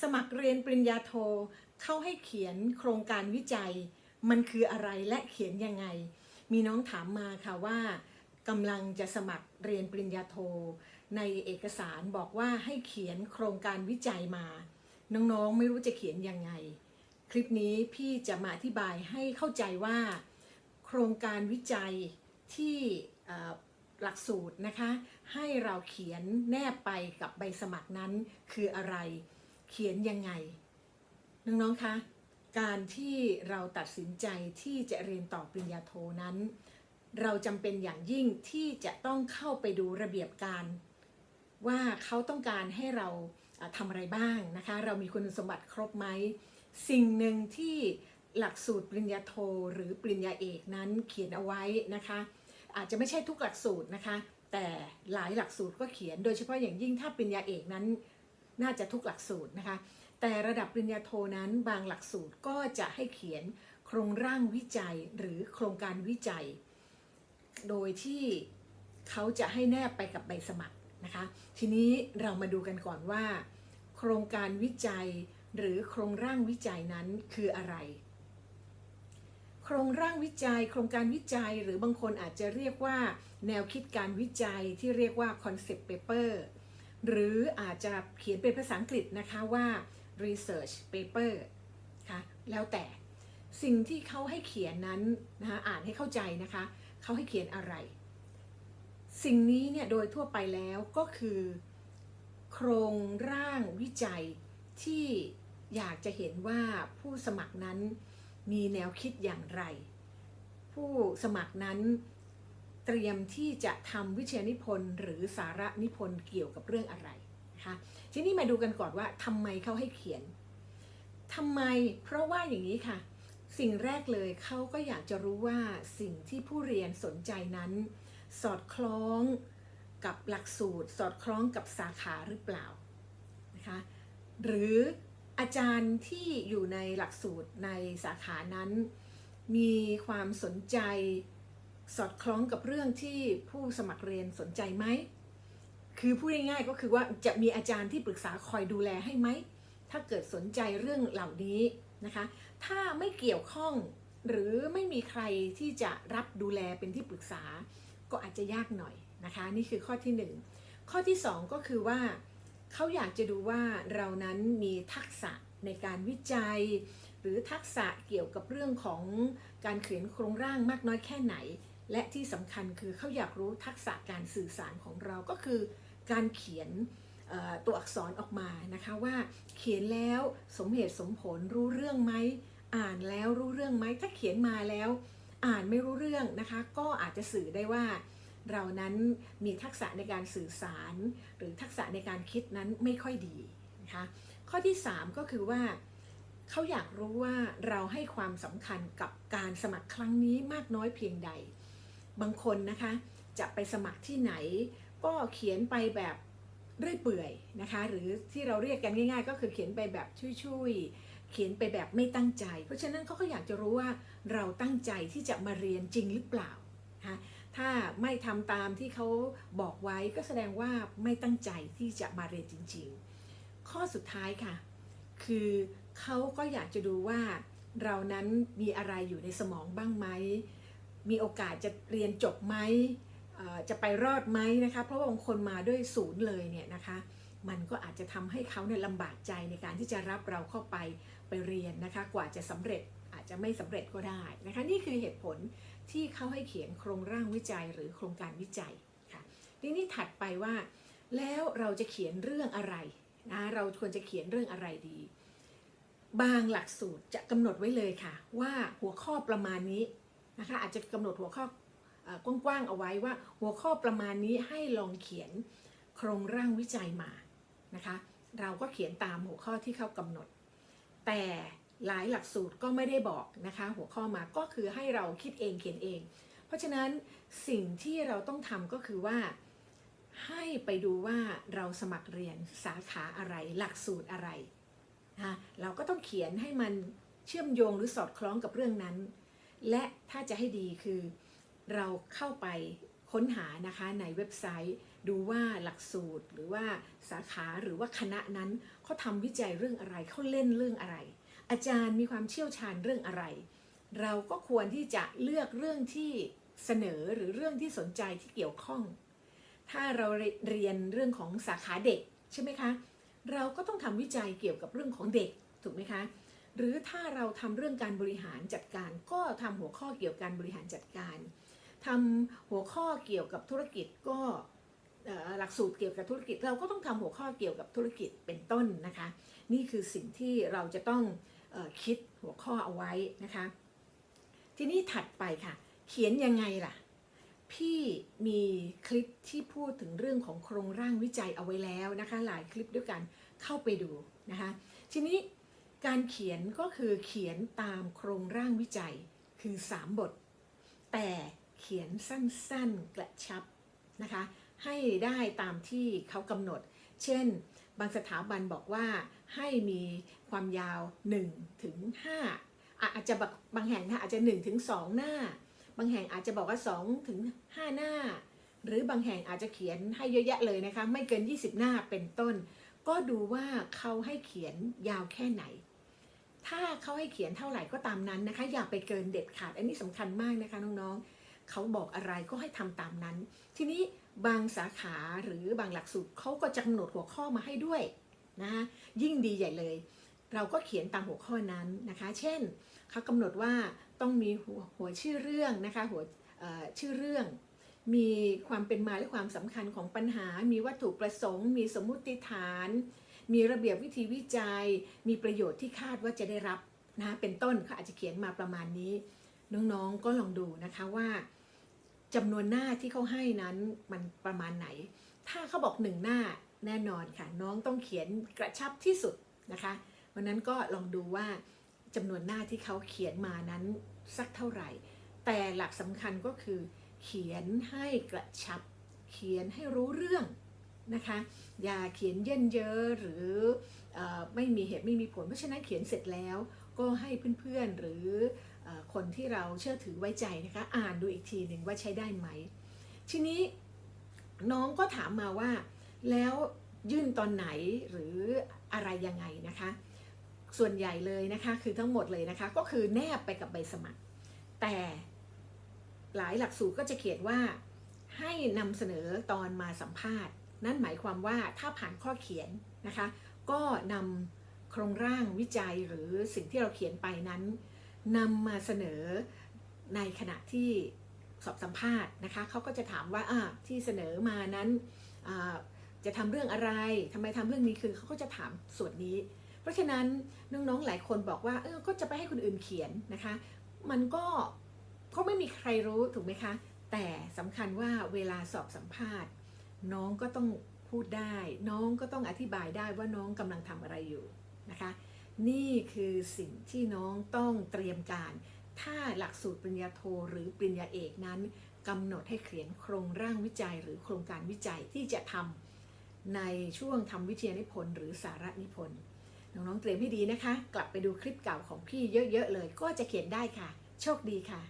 สมัครเรียนปริญญาโท เข้าให้เขียนโครงการวิจัย มันคืออะไรและเขียนยังไง มีน้องถามมาค่ะว่ากำลังจะสมัครเรียนปริญญาโท ในเอกสารบอกว่าให้เขียนโครงการวิจัยมา น้องๆไม่รู้จะเขียนยังไง คลิปนี้พี่จะมาอธิบายให้เข้าใจว่า โครงการวิจัยที่หลักสูตรนะคะ ให้เราเขียนแนบไปกับใบสมัครนั้นคืออะไร เขียนยังไง น้องๆ คะ การที่เราตัดสินใจที่จะเรียนต่อปริญญาโทนั้น เราจำเป็นอย่างยิ่งที่จะต้องเข้าไปดูระเบียบการ ว่าเขาต้องการให้เราทำอะไรบ้างนะคะ เรามีคุณสมบัติครบไหม สิ่งหนึ่งที่หลักสูตรปริญญาโทหรือปริญญาเอกนั้นเขียนเอาไว้นะคะ อาจจะไม่ใช่ทุกหลักสูตรนะคะ แต่หลายหลักสูตรก็เขียนโดยเฉพาะอย่างยิ่งถ้าปริญญาเอกนั้น น่าจะทุกหลักสูตรนะคะ แต่ระดับปริญญาโทนั้นบางหลักสูตรก็จะให้เขียนโครงร่างวิจัยหรือโครงการวิจัย โดยที่เขาจะให้แนบไปกับใบสมัครนะคะ ทีนี้เรามาดูกันก่อนว่า โครงการวิจัยหรือโครงร่างวิจัยนั้นคืออะไร โครงร่างวิจัย โครงการวิจัยหรือบางคนอาจจะเรียกว่า แนวคิดการวิจัยที่เรียกว่า concept paper หรืออาจจะเขียนเป็นภาษาอังกฤษนะคะว่า research paper ค่ะแล้วแต่สิ่งที่เขาให้เขียนนั้นนะคะอ่านให้เข้าใจนะคะเขาให้เขียนอะไร สิ่งนี้เนี่ยโดยทั่วไปแล้วก็คือ โครงร่างวิจัยที่อยากจะเห็นว่าผู้สมัครนั้นมีแนวคิดอย่างไร ผู้สมัครนั้น เตรียมที่จะทำวิเชานิพนธ์หรือสาระนิพนธ์เกี่ยวกับเรื่องอะไรนะคะทีนี้มาดูกันก่อนว่าทำไมเขาให้เขียนทำไมเพราะว่าอย่างนี้ค่ะ สิ่งแรกเลยเขาก็อยากจะรู้ว่าสิ่งที่ผู้เรียนสนใจนั้น สอดคล้องกับหลักสูตร สอดคล้องกับสาขาหรือเปล่านะคะหรืออาจารย์ที่อยู่ในหลักสูตรในสาขานั้น มีความสนใจ สอดคล้องกับเรื่องที่ผู้สมัครเรียนสนใจไหม คือพูดง่ายๆก็คือว่าจะมีอาจารย์ที่ปรึกษาคอยดูแลให้ไหม ถ้าเกิดสนใจเรื่องเหล่านี้นะคะ ถ้าไม่เกี่ยวข้องหรือไม่มีใครที่จะรับดูแลเป็นที่ปรึกษา ก็อาจจะยากหน่อยนะคะ นี่คือข้อที่หนึ่งข้อที่สองก็คือว่า เขาอยากจะดูว่าเรานั้นมีทักษะในการวิจัย หรือทักษะเกี่ยวกับเรื่องของการเขียนโครงร่างมากน้อยแค่ไหน และที่สำคัญคือเขาอยากรู้ทักษะการสื่อสารของเราก็คือ การเขียนตัวอักษรออกมานะคะว่าเขียนแล้วสมเหตุสมผลรู้เรื่องไหมอ่านแล้วรู้เรื่องไหมถ้าเขียนมาแล้ว อ่านไม่รู้เรื่องนะคะ ก็อาจจะสื่อได้ว่า เรานั้นมีทักษะในการสื่อสาร หรือทักษะในการคิดนั้นไม่ค่อยดีนะคะข้อที่ 3 ก็คือว่าเขาอยากรู้ว่าเราให้ความสำคัญกับการสมัครครั้งนี้มากน้อยเพียงใด บางคนนะคะจะไปสมัครที่ไหน ก็เขียนไปแบบเรื่อยเปื่อยนะคะ หรือที่เราเรียกกันง่าย ๆ ก็คือเขียนไปแบบช่วยๆเขียนไปแบบไม่ตั้งใจ เพราะฉะนั้นเขาก็อยากจะรู้ว่าเราตั้งใจที่จะมาเรียนจริงหรือเปล่านะคะถ้าไม่ทำตามที่เขาบอกไว้ก็แสดงว่าไม่ตั้งใจที่จะมาเรียนจริง ๆ ข้อสุดท้ายค่ะ คือเขาก็อยากจะดูว่าเรานั้นมีอะไรอยู่ในสมองบ้างไหม มีโอกาสจะเรียนจบไหมจะไปรอดไหมนะคะเพราะว่าบางคนมาด้วยศูนย์เลยเนี่ยนะคะมันก็อาจจะทำให้เขาเนี่ยลำบากใจในการที่จะรับเราเข้าไปไปเรียนนะคะกว่าจะสำเร็จอาจจะไม่สำเร็จก็ได้นะคะนี่คือเหตุผลที่เขาให้เขียนโครงร่างวิจัยหรือโครงการวิจัยค่ะทีนี้ถัดไปว่า แล้วเราจะเขียนเรื่องอะไรนะเราควรจะเขียนเรื่องอะไรดี บางหลักสูตรจะกำหนดไว้เลยค่ะ ว่าหัวข้อประมาณนี้ นะคะอาจจะกำหนดหัวข้ออกว้างๆเอาไว้ว่า หัวข้อประมาณนี้ให้ลองเขียนโครงร่างวิจัยมานะคะ เราก็เขียนตามหัวข้อที่เขากำหนด แต่หลายหลักสูตรก็ไม่ได้บอกนะคะ หัวข้อมาก็คือให้เราคิดเองเขียนเอง เพราะฉะนั้นสิ่งที่เราต้องทำก็คือว่าให้ไปดูว่าเราสมัครเรียนสาขาอะไร หลักสูตรอะไรนะเราก็ต้องเขียนให้มันเชื่อมโยงหรือสอดคล้องกับเรื่องนั้น และถ้าจะให้ดีคือเราเข้าไปค้นหานะคะในเว็บไซต์ ดูว่าหลักสูตรหรือว่าสาขาหรือว่าคณะนั้นเขาทำวิจัยเรื่องอะไรเขาเล่นเรื่องอะไร อาจารย์มีความเชี่ยวชาญเรื่องอะไร เราก็ควรที่จะเลือกเรื่องที่เสนอหรือเรื่องที่สนใจที่เกี่ยวข้อง ถ้าเราเรียนเรื่องของสาขาเด็กใช่ไหมคะ เราก็ต้องทำวิจัยเกี่ยวกับเรื่องของเด็กถูกไหมคะ หรือถ้าเราทำเรื่องการบริหารจัดการ ก็ทำหัวข้อเกี่ยวกับการบริหารจัดการทำหัวข้อเกี่ยวกับธุรกิจก็หลักสูตรเกี่ยวกับธุรกิจ เราก็ต้องทำหัวข้อเกี่ยวกับธุรกิจเป็นต้นนะคะ นี่คือสิ่งที่เราจะต้องออคิดหัวข้อเอาไว้นะคะ ทีนี้ถัดไปค่ะ เขียนยังไงล่ะ พี่มีคลิปที่พูดถึงเรื่องของโครงร่างวิจัยเอาไว้แล้วนะคะ หลายคลิปด้วยกันเข้าไปดูนะคะ ทีนี้ การเขียนก็คือเขียนตามโครงร่างวิจัยคือ 3 บท แต่เขียนสั้นๆกระชับนะคะ ให้ได้ตามที่เขากำหนด เช่น บางสถาบันบอกว่าให้มีความยาว1ถึง5อาจจะบางแห่งนะอาจจะ1ถึง2หน้า บางแห่งอาจจะบอกว่า2ถึง5หน้า หรือบางแห่งอาจจะเขียนให้เยอะแยะเลยนะคะ ไม่เกิน 20 หน้าเป็นต้น ก็ดูว่าเขาให้เขียนยาวแค่ไหน ถ้าเขาให้เขียนเท่าไหร่ก็ตามนั้นนะคะ อย่าไปเกินเด็ดขาด อันนี้สำคัญมากนะคะน้องๆเขาบอกอะไรก็ให้ทำตามนั้น ทีนี้บางสาขาหรือบางหลักสูตรเขาก็จะกำหนดหัวข้อมาให้ด้วยนะคะยิ่งดีใหญ่เลย เราก็เขียนตามหัวข้อนั้นนะคะ เช่นเขากำหนดว่าต้องมีหัวหัวชื่อเรื่องนะคะหัวชื่อเรื่อง มีความเป็นมาและความสำคัญของปัญหา มีวัตถุประสงค์ มีสมมุติฐาน มีระเบียบวิธีวิจัย มีประโยชน์ที่คาดว่าจะได้รับนะเป็นต้นเขาอาจจะเขียนมาประมาณนี้ น้องๆก็ลองดูนะคะว่าจำนวนหน้าที่เขาให้นั้นมันประมาณไหน ถ้าเขาบอกหนึ่งหน้าแน่นอนค่ะ น้องต้องเขียนกระชับที่สุดนะคะวันนั้นก็ลองดูว่าจำนวนหน้าที่เขาเขียนมานั้นสักเท่าไหร่ แต่หลักสำคัญก็คือ เขียนให้กระชับ เขียนให้รู้เรื่อง นะคะอย่าเขียนเยินเยอะหรืออไม่มีเหตุไม่มีผล เพราะฉะนั้นเขียนเสร็จแล้วก็ให้เพื่อนๆหรือออคนที่เราเชื่อถือไว้ใจนะคะอ่านดูอีกทีหนึ่งว่าใช้ได้ไหม ทีนี้น้องก็ถามมาว่า แล้วยื่นตอนไหนหรืออะไรยังไงนะคะ ส่วนใหญ่เลยนะคะคือทั้งหมดเลยนะคะ ก็คือแนบไปกับใบสมัคร แต่หลายหลักสูตรก็จะเขียนว่าให้นำเสนอตอนมาสัมภาษณ์ นั่นหมายความว่าถ้าผ่านข้อเขียนนะคะ ก็นำโครงร่างวิจัยหรือสิ่งที่เราเขียนไปนั้นนำมาเสนอในขณะที่สอบสัมภาษณ์นะคะเขาก็จะถามว่าที่เสนอมานั้นจะทำเรื่องอะไรทำไมทำเรื่องนี้คือเขาก็จะถามส่วนนี้ เพราะฉะนั้นน้องๆหลายคนบอกว่าเออก็จะไปให้คนอื่นเขียนนะคะ มันก็ก็ไม่มีใครรู้ถูกไหมคะ แต่สำคัญว่าเวลาสอบสัมภาษณ์ น้องก็ต้องพูดได้ น้องก็ต้องอธิบายได้ว่าน้องกำลังทำอะไรอยู่นะคะ นี่คือสิ่งที่น้องต้องเตรียมการ ถ้าหลักสูตรปริญญาโทหรือปริญญาเอกนั้นกำหนดให้เขียนโครงร่างวิจัย หรือโครงการวิจัยที่จะทำในช่วงทำวิทยานิพนธ์หรือสาระนิพนธ์น้องๆเตรียมให้ดีนะคะ กลับไปดูคลิปเก่าของพี่เยอะๆเลย ก็จะเขียนได้ค่ะ โชคดีค่ะ